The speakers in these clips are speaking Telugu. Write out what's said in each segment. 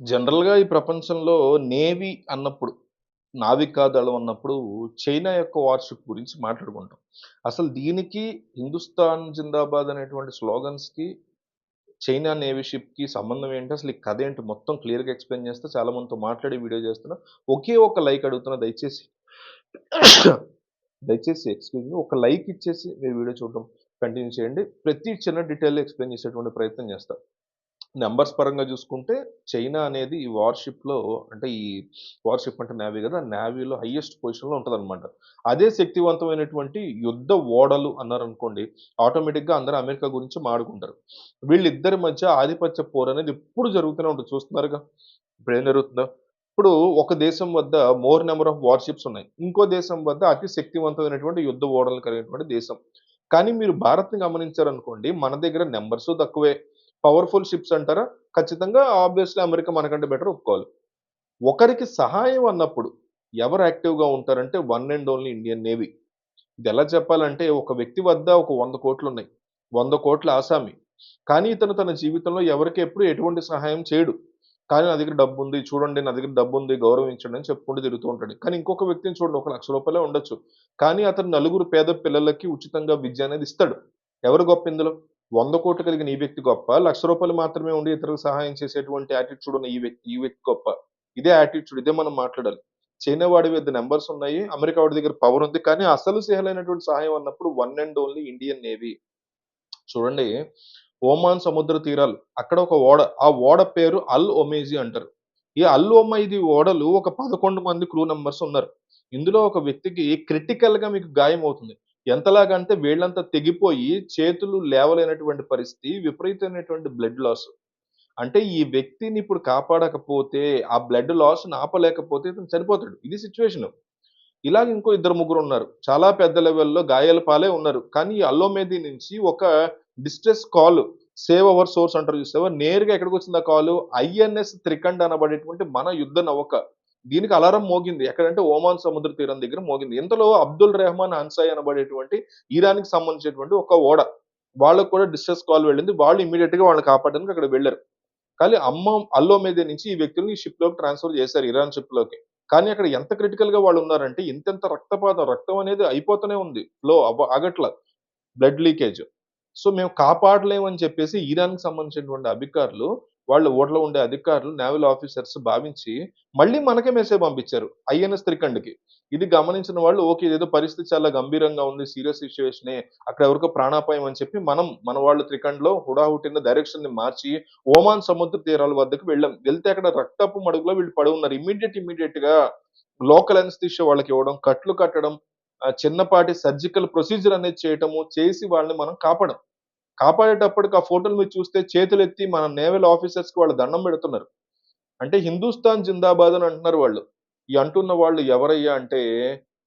జనరల్‌గా ఈ ప్రపంచంలో నేవీ అన్నప్పుడు, నావికా దళం అన్నప్పుడు చైనా యొక్క వార్‌షిప్ గురించి మాట్లాడుకుంటాం. అసలు దీనికి హిందుస్థాన్ జిందాబాద్ అనేటువంటి స్లోగన్స్‌కి, చైనా నేవీ షిప్‌కి సంబంధం ఏంటి? అసలు ఈ కథ ఏంటి? మొత్తం క్లియర్‌గా ఎక్స్‌ప్లెయిన్ చేస్తే చాలా మందితో మాట్లాడి వీడియో చేస్తున్నా. ఒకే ఒక లైక్ అడుగుతున్నా దయచేసి. దయచేసి ఎక్స్‌క్యూజ్ మీ ఒక లైక్ ఇచ్చేసి మీరు వీడియో చూడడం కంటిన్యూ చేయండి. ప్రతి చిన్న డీటెయిల్ ఎక్స్‌ప్లెయిన్ చేసేటువంటి ప్రయత్నం చేస్తాను నెంబర్స్ పరంగా చూసుకుంటే చైనా అనేది ఈ వార్‌షిప్‌లో అంటే ఈ వార్‌షిప్ అంటే నేవీ కదా! నేవీలో హైయెస్ట్ పొజిషన్‌లో ఉంటుందన్నమాట అదే శక్తివంతమైనటువంటి యుద్ధ ఓడలు అన్నారనుకోండి, ఆటోమేటిక్‌గా అందరూ అమెరికా గురించి మాడుకుంటారు వీళ్ళిద్దరి మధ్య ఆధిపత్య పోరు అనేది ఎప్పుడు జరుగుతూనే ఉంటుంది. చూస్తున్నారుగా! ఇప్పుడు ఏం జరుగుతుందో. ఇప్పుడు ఒక దేశం వద్ద మోర్ నెంబర్ ఆఫ్ వార్‌షిప్స్ ఉన్నాయి. ఇంకో దేశం వద్ద అతి శక్తివంతమైనటువంటి యుద్ధ ఓడలు కలిగినటువంటి దేశం. కానీ మీరు భారత్‌ని గమనించారనుకోండి, మన దగ్గర నెంబర్స్ తక్కువే. పవర్‌ఫుల్ షిప్స్ అంటారా? ఖచ్చితంగా ఆబ్వియస్‌లీ అమెరికా మనకంటే బెటర్ ఒప్పుకోవాలి. ఒకరికి సహాయం అన్నప్పుడు ఎవరు యాక్టివ్‌గా ఉంటారంటే one and only Indian navy. ఇది ఎలా చెప్పాలంటే ఒక వ్యక్తి వద్ద ఒక వంద కోట్లు ఉన్నాయి వంద కోట్ల ఆసామి. కానీ ఇతను తన జీవితంలో ఎవరికి ఎప్పుడు ఎటువంటి సహాయం చేయడు. కానీ నా దగ్గర డబ్బుంది. చూడండి నా దగ్గర డబ్బుంది. గౌరవించండి అని చెప్పుకుంటూ తిరుగుతూ ఉంటాడు. కానీ ఇంకొక వ్యక్తిని చూడండి ఒక లక్ష రూపాయలే ఉండొచ్చు. కానీ అతను నలుగురు పేద పిల్లలకి ఉచితంగా విద్య అనేది ఇస్తాడు. ఎవరు గొప్ప ఇందులో? వంద కోట్లు కలిగిన ఈ వ్యక్తి గొప్ప. లక్ష రూపాయలు మాత్రమే ఉండి ఇతరులకు సహాయం చేసేటువంటి యాటిట్యూడ్ ఉన్న ఈ వ్యక్తి, ఈ వ్యక్తి గొప్ప. ఇదే యాటిట్యూడ్. ఇదే మనం మాట్లాడాలి. చైనా వాడి వద్ద నెంబర్స్ ఉన్నాయి. అమెరికా వాడి దగ్గర పవర్ ఉంది. కానీ అసలు సేహలైనటువంటి సహాయం అన్నప్పుడు one and only Indian navy. చూడండి ఓమాన్ సముద్ర తీరాలు. అక్కడ ఒక ఓడ. ఆ ఓడ పేరు అల్ ఒమేజీ అంటారు. ఈ అల్ ఒమైది ఓడలు ఒక 11 మంది క్రూ మెంబర్స్ ఉన్నారు. ఇందులో ఒక వ్యక్తికి క్రిటికల్గా మీకు గాయం అవుతుంది. ఎంతలాగంటే వీళ్ళంతా తెగిపోయి చేతులు లేవలేనటువంటి పరిస్థితి. విపరీతమైనటువంటి బ్లడ్ లాస్. అంటే ఈ వ్యక్తిని ఇప్పుడు కాపాడకపోతే, ఆ బ్లడ్ లాస్ ఆపలేకపోతే ఇతను చనిపోతాడు. ఇది సిచ్యువేషన్ ఇలాగ ఇంకో ఇద్దరు ముగ్గురు ఉన్నారు చాలా పెద్ద లెవెల్‌లో గాయాల పాలే ఉన్నారు. కానీ అల్లోమేది నుంచి ఒక distress call save our source అంటారు చూసేవారు నేరుగా ఎక్కడికొచ్చింది ఆ కాలు? ఐఎన్ఎస్ త్రికండ్ అనబడేటువంటి మన యుద్ధ నౌక. దీనికి అలారం మోగింది. ఎక్కడంటే ఓమాన్ సముద్ర తీరం దగ్గర మోగింది. ఇంతలో అబ్దుల్ రెహమాన్ అన్సాయ్ అనబడేటువంటి ఇరాన్‌కి సంబంధించినటువంటి ఒక ఓడ. వాళ్ళకి కూడా డిస్ట్రెస్ కాల్ వెళ్ళింది. వాళ్ళు ఇమ్మీడియేట్‌గా వాళ్ళని కాపాడడానికి అక్కడ వెళ్ళారు కానీ అమ్మ అల్లోమేది నుంచి ఈ వ్యక్తుల్ని ఈ షిప్‌లోకి ట్రాన్స్‌ఫర్ చేశారు ఇరాన్ షిప్‌లోకి. కానీ అక్కడ ఎంత క్రిటికల్‌గా వాళ్ళు ఉన్నారంటే ఇంతెంత రక్తపాతం, రక్తం అనేది అయిపోతూనే ఉంది. ఫ్లో అవ్వ అగట్ల బ్లడ్ లీకేజ్. సో మేము కాపాడలేమని చెప్పేసి ఇరాన్‌కి సంబంధించినటువంటి అధికారులు, వాళ్ళ ఓడలో ఉండే అధికారులు, నేవల్ ఆఫీసర్స్ భావించి మళ్ళీ మనకే మెసేజ్ పంపించారు. ఐఎన్ఎస్ త్రికండ్‌కి. ఇది గమనించిన వాళ్ళు ఓకే. ఇదేదో పరిస్థితి చాలా గంభీరంగా ఉంది. సీరియస్ సిచ్యువేషనే అక్కడ ఎవరికో ప్రాణాపాయం అని చెప్పి మనం మన వాళ్ళు త్రికండ్‌లో డైరెక్షన్ని మార్చి ఓమాన్ సముద్ర తీరాల వద్దకు వెళ్ళాం. వెళ్తే అక్కడ రక్తపు మడుగులో వీళ్ళు పడి ఉన్నారు. ఇమ్మీడియేట్గా లోకల్ అనస్థీషియా వాళ్ళకి ఇవ్వడం, కట్లు కట్టడం, చిన్నపాటి సర్జికల్ ప్రొసీజర్ అనేది చేయటము, చేసి వాళ్ళని మనం కాపాడం కాపాడేటప్పటికి ఆ ఫోటోలు మీరు చూస్తే చేతులు ఎత్తి మన నేవల్ ఆఫీసర్స్‌కి వాళ్ళు దండం పెడుతున్నారు. అంటే హిందుస్థాన్ జిందాబాద్ అని అంటున్నారు వాళ్ళు. ఈ అంటున్న వాళ్ళు ఎవరయ్యా అంటే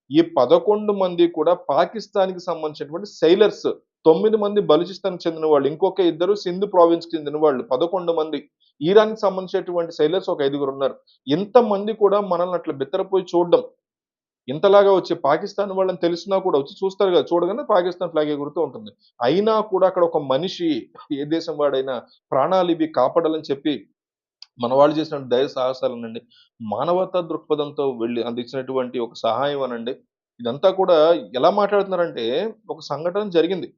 ఈ 11 మంది కూడా పాకిస్తాన్‌కి సంబంధించినటువంటి సైలర్స్ తొమ్మిది మంది బలుచిస్తాన్ చెందిన వాళ్ళు. ఇంకొక ఇద్దరు సింధు ప్రావిన్స్‌కి చెందిన వాళ్ళు. 11 మంది. ఈరాన్కి సంబంధించినటువంటి సైలర్స్ ఒక ఐదుగురున్నారు. ఇంతమంది కూడా మనల్ని అట్లా బిత్తరపోయి చూడడం. ఇంతలాగా వచ్చి పాకిస్తాన్ వాళ్ళని తెలిసినా కూడా వచ్చి చూస్తారు కదా! చూడగానే పాకిస్తాన్ ఫ్లాగ్ ఎగురుతూ ఉంటుంది. అయినా కూడా అక్కడ ఒక మనిషి ఏ దేశం వాడైనా ప్రాణాలు ఇవి కాపాడాలని చెప్పి మన వాళ్ళు చేసిన దయ సాహసాలనండి, మానవతా దృక్పథంతో వెళ్ళి అందించినటువంటి ఒక సహాయం అనండి. ఇదంతా కూడా ఎలా మాట్లాడుతున్నారంటే ఒక సంఘటన జరిగింది.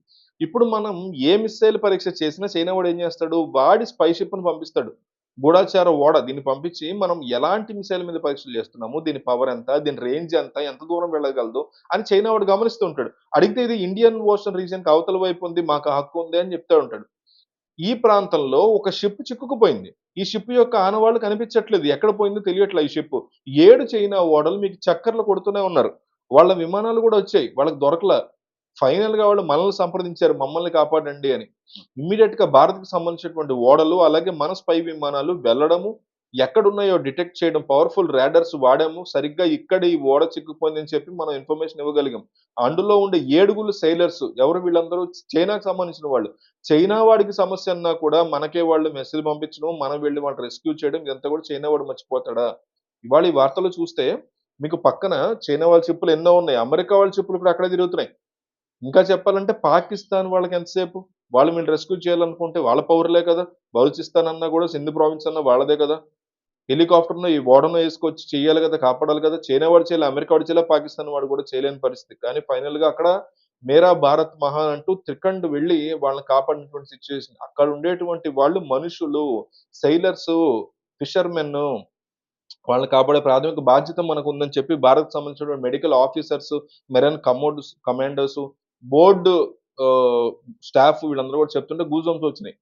ఇప్పుడు మనం ఏ మిస్సైల్ పరీక్ష చేసినా చైనా వాడు ఏం చేస్తాడు? వాడి స్పైషిప్ను పంపిస్తాడు. గూఢాచార ఓడ దీన్ని పంపించి మనం ఎలాంటి మిసైల్ మీద పరీక్షలు చేస్తున్నాము? దీని పవర్ ఎంత? దీని రేంజ్ ఎంత? ఎంత దూరం వెళ్ళగలదు? అని చైనా వాడు గమనిస్తూ ఉంటాడు. అడిగితే ఇది ఇండియన్ ఓషన్ రీజియన్‌కి అవతల వైపు ఉంది. మాకు హక్కు ఉంది అని చెప్తా ఉంటాడు. ఈ ప్రాంతంలో ఒక షిప్ చిక్కుకుపోయింది. ఈ షిప్ యొక్క ఆనవాళ్ళు కనిపించట్లేదు. ఎక్కడ పోయిందో తెలియట్లేదు ఈ షిప్. ఏడు చైనా ఓడలు మీకు చక్కర్లు కొడుతూనే ఉన్నారు. వాళ్ళ విమానాలు కూడా వచ్చాయి. వాళ్ళకి దొరకల. ఫైనల్‌గా వాళ్ళు మనల్ని సంప్రదించారు. మమ్మల్ని కాపాడండి అని. ఇమ్మీడియేట్‌గా భారత్‌కి సంబంధించినటువంటి ఓడలు, అలాగే మన స్పై విమానాలు వెళ్ళడము, ఎక్కడున్నాయో డిటెక్ట్ చేయడం, పవర్‌ఫుల్ ర్యాడర్స్ వాడాము. సరిగ్గా ఇక్కడ ఈ ఓడ చిక్కుకుపోయిందని చెప్పి మనం ఇన్ఫర్మేషన్ ఇవ్వగలిగాం. అందులో ఉండే ఏడుగురు సైలర్స్ ఎవరు వీళ్ళందరూ చైనాకు సంబంధించిన వాళ్ళు. చైనా వాడికి సమస్య అన్నా కూడా మనకే వాళ్ళు మెసేజ్ పంపించడం, మనం వెళ్ళి వాళ్ళని రెస్క్యూ చేయడం ఇదంతా కూడా చైనా వాడు మర్చిపోతాడా? ఇవాళ ఈ వార్తలు చూస్తే మీకు పక్కన చైనా వాళ్ళ చెప్పులు ఎన్నో ఉన్నాయి. అమెరికా వాళ్ళ చెప్పులు కూడా అక్కడే తిరుగుతున్నాయి. ఇంకా చెప్పాలంటే పాకిస్తాన్ వాళ్ళకి ఎంతసేపు? వాళ్ళు మీరు రెస్క్యూ చేయాలనుకుంటే వాళ్ళ పౌరులే కదా! బలూచిస్తాన్ అన్నా కూడా సింధు ప్రావిన్స్ అన్నా వాళ్ళదే కదా! హెలికాప్టర్ను ఈ ఓడను వేసుకొచ్చి చేయాలి కదా కాపాడాలి కదా చైనా వాడు చేయలే, అమెరికా వాడు చేయలే, పాకిస్తాన్ వాడు కూడా చేయలేని పరిస్థితి. కానీ ఫైనల్‌గా అక్కడ మేరా భారత్ మహాన్ అంటూ త్రికండ్ వెళ్ళి వాళ్ళని కాపాడినటువంటి సిచ్యువేషన్ అక్కడ ఉండేటువంటి వాళ్ళు మనుషులు, సైలర్స్ ఫిషర్మెన్ వాళ్ళని కాపాడే ప్రాథమిక బాధ్యత మనకు ఉందని చెప్పి భారత్ సంబంధించినటువంటి మెడికల్ ఆఫీసర్స్, మెరైన్ కమోడ్ కమాండర్స్ బోర్డు స్టాఫ్ వీళ్ళందరూ కూడా చెప్తుంటే గూజంస్ వచ్చినాయి.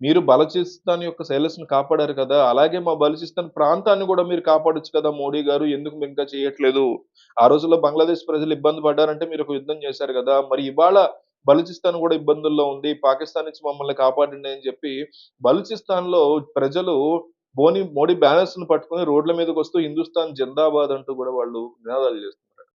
మీరు బలూచిస్తాన్ యొక్క సెయిలర్స్‌ని కాపాడారు కదా! అలాగే మా బలూచిస్తాన్ ప్రాంతాన్ని కూడా మీరు కాపాడొచ్చు కదా! మోడీ గారు ఎందుకు ఇంకా చేయట్లేదు? ఆ రోజుల్లో బంగ్లాదేశ్ ప్రజలు ఇబ్బంది పడ్డారంటే మీరు ఒక యుద్ధం చేశారు కదా మరి ఇవాళ బలూచిస్తాన్ కూడా ఇబ్బందుల్లో ఉంది. పాకిస్తాన్ నుంచి మమ్మల్ని కాపాడండి అని చెప్పి బలూచిస్తాన్‌లో ప్రజలు బోని మోడీ బ్యానర్స్‌ని పట్టుకొని రోడ్ల మీదకొస్తూ హిందుస్థాన్ జిందాబాద్ అంటూ కూడా వాళ్ళు నినాదాలు చేస్తున్నారు.